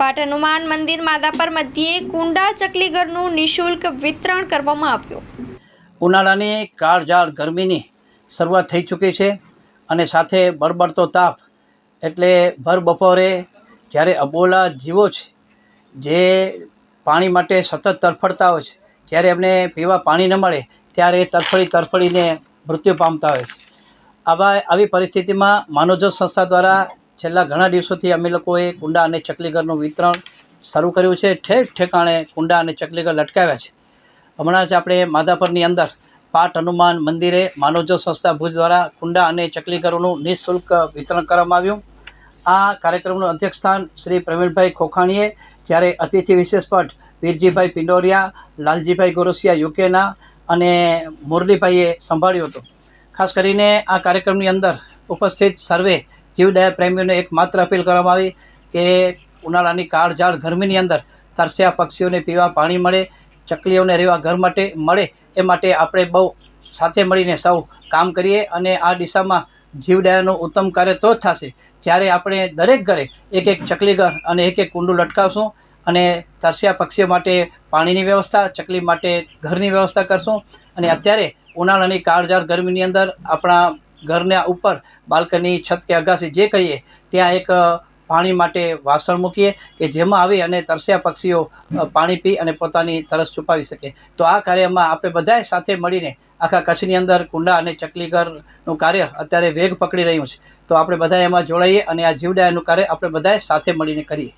પાટ હનુમાન મંદિર માધાપર મધ્યે કુંડા ચકલીઘરનું નિઃશુલ્ક વિતરણ કરવામાં આવ્યું. ઉનાળાની કાળઝાળ ગરમીની શરૂઆત થઈ ચૂકી છે અને સાથે બળબડતો તાપ એટલે ભર બપોરે જ્યારે અબોલા જીવો છે, જે પાણી માટે સતત તરફડતા હોય છે, જ્યારે એમને પીવા પાણી ન મળે, ત્યારે એ તરફડી તરફડીને મૃત્યુ પામતા હોય છે. આવા, આવી પરિસ્થિતિમાં માનવજોત સંસ્થા દ્વારા છેલ્લા ઘણા દિવસોથી અમે લોકોએ કુંડા અને ચકલીઘરનું વિતરણ શરૂ કર્યું છે. ઠેક ઠેકાણે કુંડા અને ચકલીઘર લટકાવ્યા છે. હમણાં જ આપણે માધાપરની અંદર પાટ હનુમાન મંદિરે માનવજો સંસ્થા ભુજ દ્વારા કુંડા અને ચકલીઘરોનું નિઃશુલ્ક વિતરણ કરવામાં આવ્યું. આ કાર્યક્રમનું અધ્યક્ષસ્થાન શ્રી પ્રવીણભાઈ ખોખાણીએ, જ્યારે અતિથિ વિશેષ પટ વીરજીભાઈ પિંડોરિયા, લાલજીભાઈ ગોરસિયા યુકેના અને મુરલીભાઈએ સંભાળ્યું હતું. ખાસ કરીને આ કાર્યક્રમની અંદર ઉપસ્થિત સર્વે જીવદયા પ્રેમીઓને એક માત્ર અપીલ કરવામાં આવી કે ઉનાળાની કાળઝાળ ગરમીની અંદર તરસ્યા પક્ષીઓને પીવા પાણી મળે, ચકલીઓને રહેવા ઘર માટે મળે, એ માટે આપણે બહુ સાથે મળીને સૌ કામ કરીએ અને આ દિશામાં જીવદયાનું ઉત્તમ કાર્ય તો જ થશે. જ્યારે આપણે દરેક ઘરે એક એક ચકલી ઘર અને એક એક કુંડું લટકાવશું અને તરસ્યા પક્ષીઓ માટે પાણીની વ્યવસ્થા, ચકલી માટે ઘરની વ્યવસ્થા કરશું અને અત્યારે ઉનાળાની કાળઝાળ ગરમીની અંદર આપણા ઘરના ઉપર બાલ્કની છત કે અગાસી જે કહીએ, ત્યાં એક પાણી માટે વાસણ મૂકીએ કે જેમાં આવી અને તરસ્યા પક્ષીઓ પાણી પી અને પોતાની તરસ છુપાવી શકે. તો આ કાર્યમાં આપણે બધાએ સાથે મળીને આખા કચ્છની અંદર કુંડા અને ચકલીઘરનું કાર્ય અત્યારે વેગ પકડી રહ્યું છે. તો આપણે બધા એમાં જોડાઈએ અને આ જીવડાયાનું કાર્ય આપણે બધાએ સાથે મળીને કરીએ.